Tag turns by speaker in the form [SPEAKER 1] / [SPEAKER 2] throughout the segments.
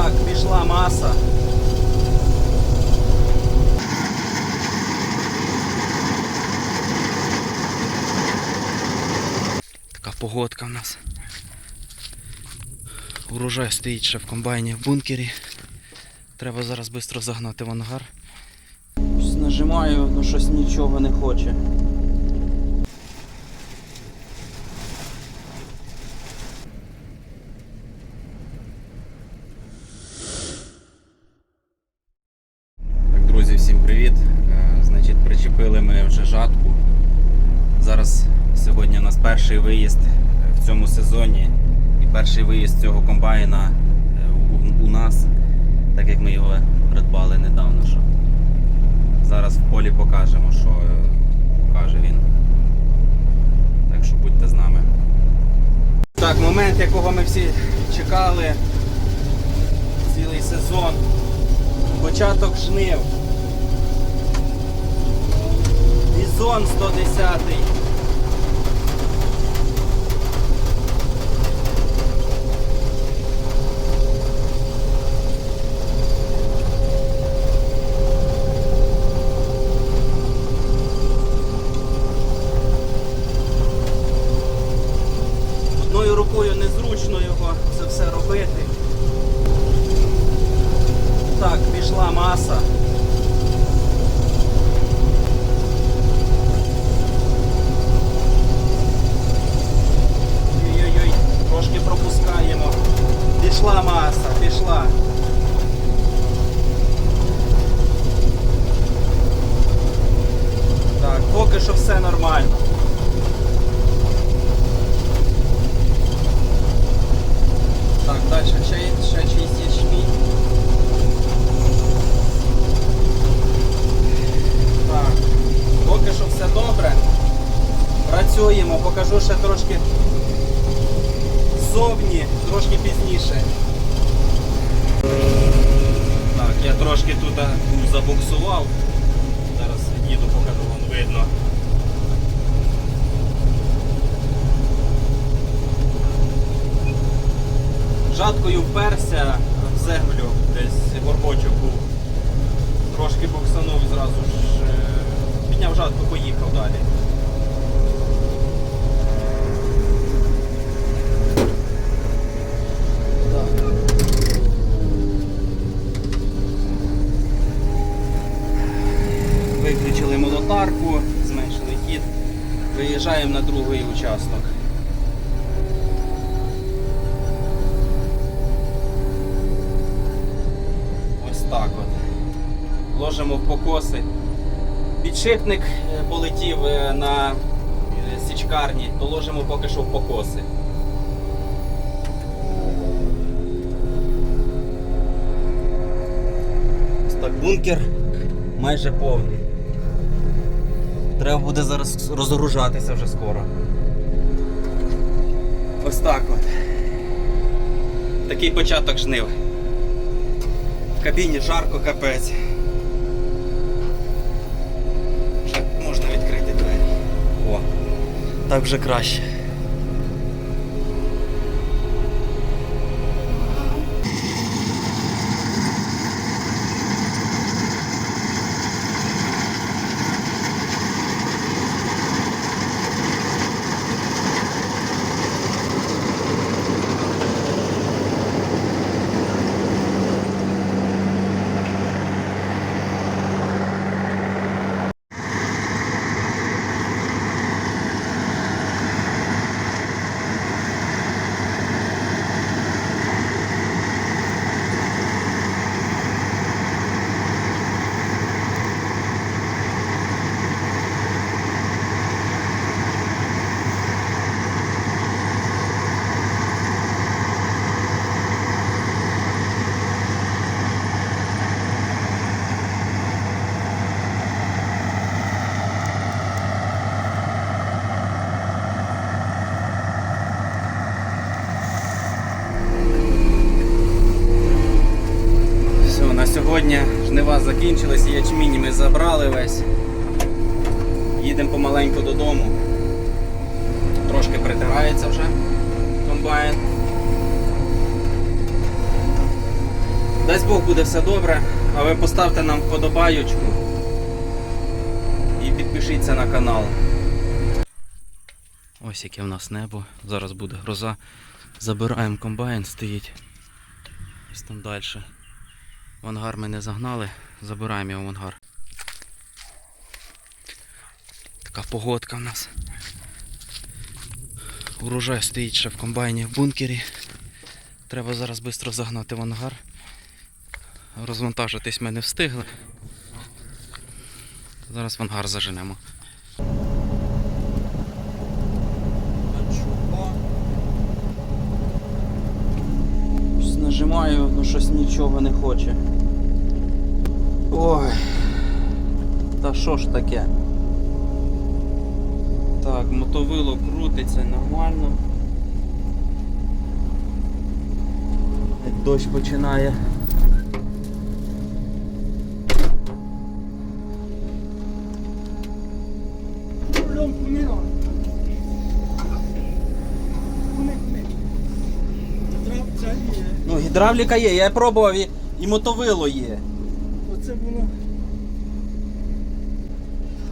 [SPEAKER 1] Так, пішла маса. Така погодка в нас. Урожай стоїть ще в комбайні в бункері. Треба зараз швидко загнати в ангар. Нажимаю, ну щось нічого не хоче. Ми вже жатку. Зараз сьогодні у нас перший виїзд е, в цьому сезоні і перший виїзд цього комбайна е, у, у нас, так як ми його придбали недавно. Що. Зараз в полі покажемо, що е, покаже він. Так що будьте з нами. Так, момент, якого ми всі чекали цілий сезон. Початок жнив. Бізон 110. Одною рукою незручно його це все робити. Так, пішла маса. Ой-ой-ой, трошки пропускаємо. Пішла маса, пішла. Так, поки що все нормально. Так, далі ще, ще чийсь ячмінь. Так, поки що все добре. Працюємо, покажу ще трошки ззовні, трошки пізніше. Так, я трошки тут забуксував. Зараз їду, покажу, видно. Жаткою вперся в землю, десь горбочок був. Трошки боксанув і зразу ж е, підняв жатку, поїхав далі. Виключили молотарку, зменшили хід. Виїжджаємо на другий участок. Ось так от. Ложимо в покоси. Підшипник е, полетів е, на е, січкарні, то ложимо поки що в покоси. Ось так бункер майже повний. Треба буде зараз розгружатися вже скоро. Ось так от. Такий початок жнив. В кабіні жарко капець. Можна відкрити двері. О, так вже краще. Все, на сьогодні жнива закінчились, ячмінь ми забрали весь. Їдемо помаленьку додому. Трошки притирається вже комбайн. Дасть Бог буде все добре, а ви поставте нам вподобаючку і підпишіться на канал. Ось яке в нас небо. Зараз буде гроза. Забираємо комбайн, стоїть. Ось там далі. В ангар ми не загнали, забираємо його в ангар. Така погодка в нас. Урожай стоїть ще в комбайні в бункері. Треба зараз швидко загнати в ангар. Розвантажитись ми не встигли. Зараз в ангар заженемо. Нажимаю, ну щось нічого не хоче. Ой. Та що ж таке? Так, мотовило крутиться нормально. Дощ починає. Гідравліка є, я пробував і, і мотовило є.
[SPEAKER 2] Оце було.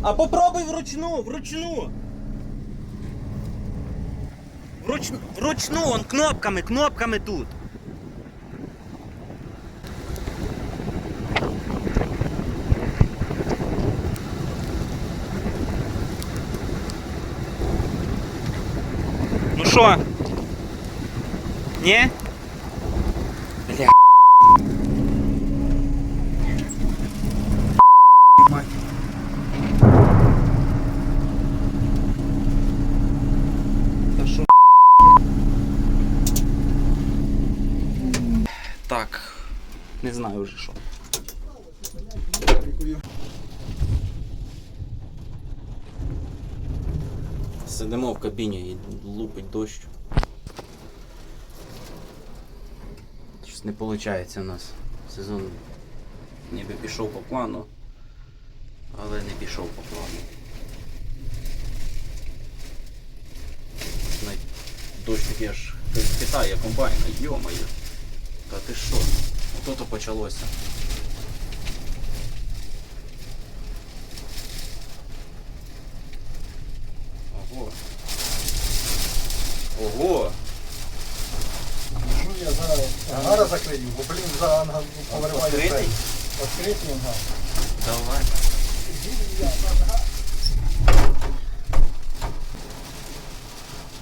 [SPEAKER 1] А попробуй вручну, вручну. Вруч, вручну, он кнопками, кнопками тут. Ну що? Ні? Бля. Мать. Та що? Так. Не знаю вже що. Сидимо в кабіні і лупить дощ. Щось не виходить у нас. Сезон ніби пішов по плану, але не пішов по плану. Навіть Дощ такий аж хитає комбайна, йомаю. Та ти що? Ото то почалося. Ого. Ого!
[SPEAKER 2] Ну я зараз ангара закрию, бо блін за ангар повириває.
[SPEAKER 1] Відкритий?
[SPEAKER 2] Відкритий ангар.
[SPEAKER 1] Давай.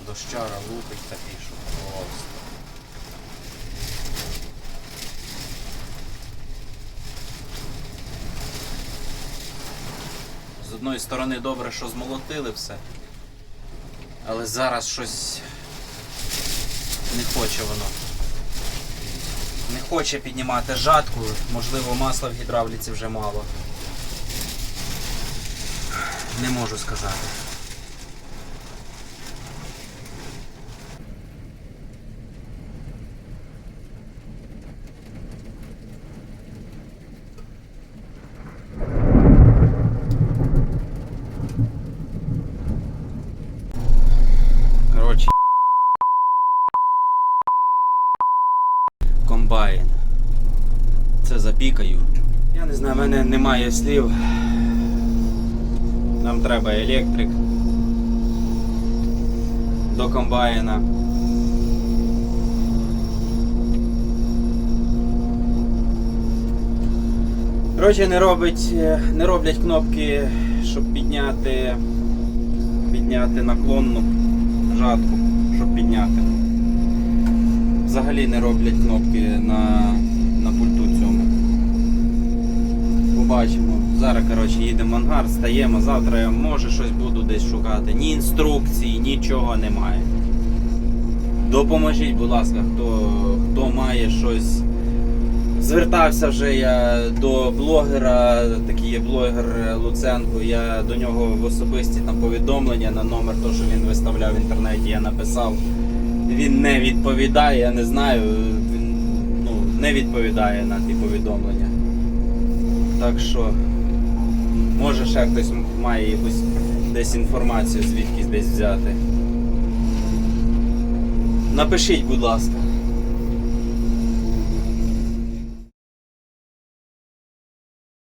[SPEAKER 1] Дощара лупить такий, що просто. З одної сторони добре, що змолотили все. Але зараз щось не хоче воно. Не хоче піднімати жатку, можливо, масла в гідравліці вже мало. Не можу сказати. Коротше. Комбайн. Це запікаю. Я не знаю, в мене немає слів. Нам треба електрик до комбайна. Коротше, не не роблять кнопки, щоб підняти, підняти наклонну жатку, щоб підняти. Взагалі не роблять кнопки на, Побачимо. Зараз коротше, їдемо в ангар, стаємо, завтра я може щось буду десь шукати. Ні інструкції, нічого немає. Допоможіть, будь ласка, хто, хто має щось. Звертався вже я до блогера, такий є блогер Луценко. Я до нього в особисті там повідомлення на номер, то що він виставляв в інтернеті, я написав. Він не відповідає, я не знаю. Він ну, не відповідає на ті повідомлення. Так що, може ще хтось має якусь десь інформацію звідкись десь взяти. Напишіть, будь ласка.